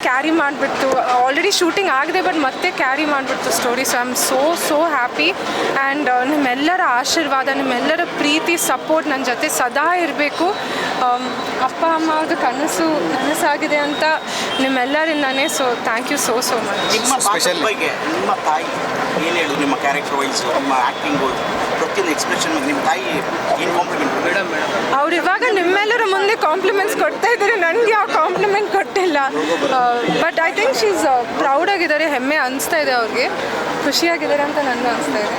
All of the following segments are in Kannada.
ಕ್ಯಾರಿ ಮಾಡಿಬಿಡ್ತು ಆಲ್ರೆಡಿ ಶೂಟಿಂಗ್ ಆಗಿದೆ ಬಟ್ ಮತ್ತೆ carry ಮಾಡಿಬಿಡ್ತು story so I am so so happy and ನಿಮ್ಮೆಲ್ಲರ ಆಶೀರ್ವಾದ ನಿಮ್ಮೆಲ್ಲರ ಪ್ರೀತಿ ಸಪೋರ್ಟ್ ನನ್ನ ಜೊತೆ ಸದಾ ಇರಬೇಕು. ಅಪ್ಪ ಅಮ್ಮ ಅವ್ರದ್ದು ಕನಸು ನನಸಾಗಿದೆ ಅಂತ ನಿಮ್ಮೆಲ್ಲರಿಂದನೇ. So thank you so so much ನಿಮ್ಮ ಸ್ಪೆಷಲ್ ಬಗ್ಗೆ ನಿಮ್ಮ ತಾಯಿ ಏನು ಹೇಳು ನಿಮ್ಮ ಕ್ಯಾರೆಕ್ಟರ್ ವೈಸ್ ನಿಮ್ಮ ಆ್ಯಕ್ಟಿಂಗು ಪ್ರತಿಯೊಂದು ಎಕ್ಸ್ಪ್ರೆಷನ್ ನಿಮ್ಮ ತಾಯಿ ಏನು ಕಾಂಪ್ಲಿಮೆಂಟ್ ಅವ್ರು ಇವಾಗ ನಿಮ್ಮೆಲ್ಲರ ಮುಂದೆ ಕಾಂಪ್ಲಿಮೆಂಟ್ಸ್ ಕೊಡ್ತಾ ಇದ್ದಾರೆ. ನನಗೆ ಆ ಕಾಂಪ್ಲಿಮೆಂಟ್ ಕೊಟ್ಟಿಲ್ಲ. But I think she's proud ಆಗಿದ್ದಾರೆ ಹೆಮ್ಮೆ ಅನಿಸ್ತಾ ಇದೆ ಅವ್ರಿಗೆ. ಖುಷಿಯಾಗಿದ್ದಾರೆ ಅಂತ ನನಗೂ ಅನಿಸ್ತಾ ಇದೆ.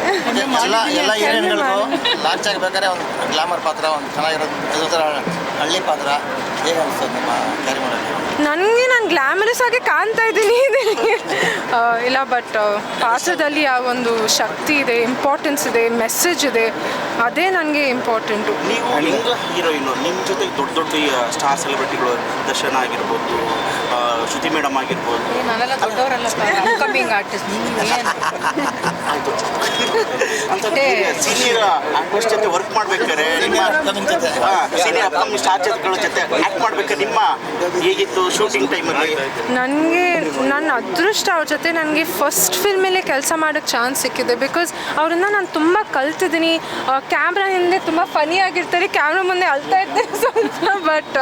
ಲಾಂಚ್ ಆಗಬೇಕಾದ್ರೆ ಒಂದು ಗ್ಲಾಮರ್ ಪಾತ್ರ ಒಂದು ಚೆನ್ನಾಗಿರೋದು ಹಳ್ಳಿ ಪಾತ್ರ. ಹೇಗೆ ಅನಿಸ್ತದೆ ನಿಮ್ಮ ನನಗೆ ನಾನು ಗ್ಲಾಮರಸ್ ಆಗಿ ಕಾಣ್ತಾ ಇದ್ದೀನಿ ಇಲ್ಲ ಬಟ್ ಪಾತ್ರದಲ್ಲಿ ಆ ಒಂದು ಶಕ್ತಿ ಇದೆ ಇಂಪಾರ್ಟೆನ್ಸ್ ಇದೆ ಮೆಸೇಜ್ ಇದೆ. ಅದೇ ನನಗೆ ಇಂಪಾರ್ಟೆಂಟು ನೀವು ಹೀರೋಯಿನು ನಿಮ್ಮ ಜೊತೆ ದೊಡ್ಡ ದೊಡ್ಡ ಸ್ಟಾರ್ ಸೆಲೆಬ್ರಿಟಿಗಳು ದರ್ಶನ ಆಗಿರ್ಬೋದು ಶ್ರುತಿ ಮೇಡಮ್ ಆಗಿರ್ಬೋದು. ನಾವೆಲ್ಲ ದೊಡ್ಡವರಲ್ಲ ಕಮ್ಮಿಂಗ್ ಆರ್ಟಿಸ್ಟ್ ಅಂತ ಸೀನಿಯರ್ ಆರ್ಟಿಸ್ಟ್ ಜೊತೆ ವರ್ಕ್ ಮಾಡ್ಬೇಕಾದ್ರೆ ನಿಮ್ಮ ಜೊತೆ. ಸೀನಿಯರ್ ಅಪ್ಕಮಿಂಗ್ ಸ್ಟಾರ್ ಜೊತೆಗಳ ಜೊತೆ ಆಕ್ಟ್ ಮಾಡ್ಬೇಕಾದ್ರೆ ನಿಮ್ಮ ಹೇಗಿತ್ತು ಶೂಟಿಂಗ್ ಟೈಮಲ್ಲಿ ನನಗೆ ನನ್ನ ಅದೃಷ್ಟ ಅವ್ರ ಜೊತೆ ನನಗೆ ಫಸ್ಟ್ ಫಿಲ್ಮಲ್ಲೇ ಕೆಲಸ ಮಾಡೋಕ್ಕೆ ಚಾನ್ಸ್ ಸಿಕ್ಕಿದೆ ಬಿಕಾಸ್ ಅವರಿಂದ ನಾನು ತುಂಬ ಕಲ್ತಿದ್ದೀನಿ. ಕ್ಯಾಮ್ರಾ ಹಿಂದೆ ತುಂಬ ಫನಿ ಆಗಿರ್ತಾರೆ ಕ್ಯಾಮ್ರಾ ಮುಂದೆ ಅಳ್ತಾ ಇದ್ದೆ ಸ್ವಲ್ಪ ಬಟ್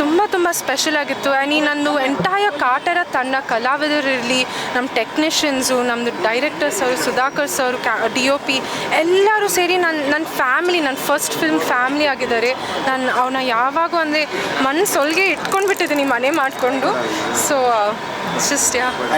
ತುಂಬ ತುಂಬ ಸ್ಪೆಷಲ್ ಆಗಿತ್ತು. ಆ್ಯಂಡ್ ಈ ನಂದು ಎಂಟಾಯ ಕಾಟರ ತಂಡ ಕಲಾವಿದರಿರಲಿ ನಮ್ಮ ಟೆಕ್ನಿಷಿಯನ್ಸು ನಮ್ಮದು ಡೈರೆಕ್ಟರ್ಸ್ ಅವರು ಸುಧಾಕರ್ ಸರ್ ಕ್ಯಾ ಡಿ ಒ ಪಿ ಎಲ್ಲರೂ ಸೇರಿ ನನ್ನ ನನ್ನ ಫ್ಯಾಮಿಲಿ ನನ್ನ ಫಸ್ಟ್ ಫಿಲ್ಮ್ ಫ್ಯಾಮಿಲಿ ಆಗಿದ್ದಾರೆ. ನಾನು ಅವನ್ನ ಯಾವಾಗೂ ಅಂದರೆ ಮನಸ್ಸೊಳಗೆ ಇಟ್ಕೊಂಡು ಬಿಟ್ಟಿದ್ದೀನಿ ಮನೆ ಮಾಡಿಕೊಂಡು. So just yeah and